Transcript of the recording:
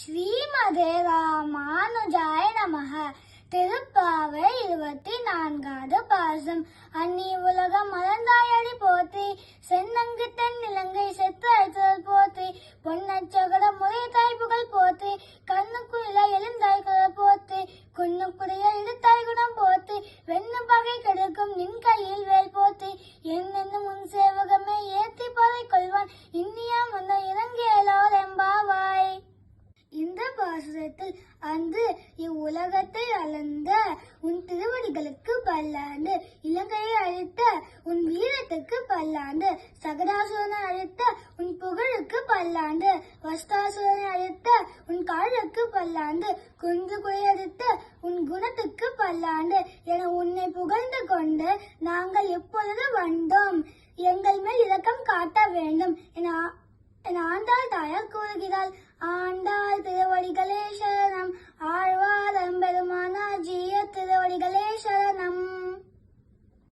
ஸ்ரீமதே ராமானுஜாய நமக. திருப்பாவை இருபத்தி நான்காவது பாசம். அன்னி உலகம் மலர்ந்தாயடி போற்றி. சென்னங்கு தென் இலங்கை செத்து அழைத்தல் போற்றி பொன்னச்சகட முறை தாய்ப்புகள் போற்றி. கண்ணுக்குள்ள எழுந்தாய் குரல் போற்றி. குன்னுக்குடைய இழுத்தாய் குணம் போற்றி. வெண்ணு பகை கெடுக்கும் நின் கையில் வேல் போற்றி. இந்த அன்று இவ்வுலகத்தை அளந்த உன் திருவடிகளுக்கு பல்லாண்டு இலங்கையை அழித்த உன் வீரத்துக்கு பல்லாண்டு சகடாசுரனை அழித்த உன் புகழுக்கு பல்லாண்டு வஸ்தாசுரனை அழித்த உன் காலுக்கு பல்லாண்டு குன்று குறையடித்த உன் குணத்துக்கு பல்லாண்டு என உன்னை புகழ்ந்து கொண்டு நாங்கள் எப்பொழுது வந்தோம்? எங்கள் மேல் இரக்கம் காட்ட வேண்டும் என என ஆண்டாள் தாயார் ஆண்டாள் திருவடிகளே.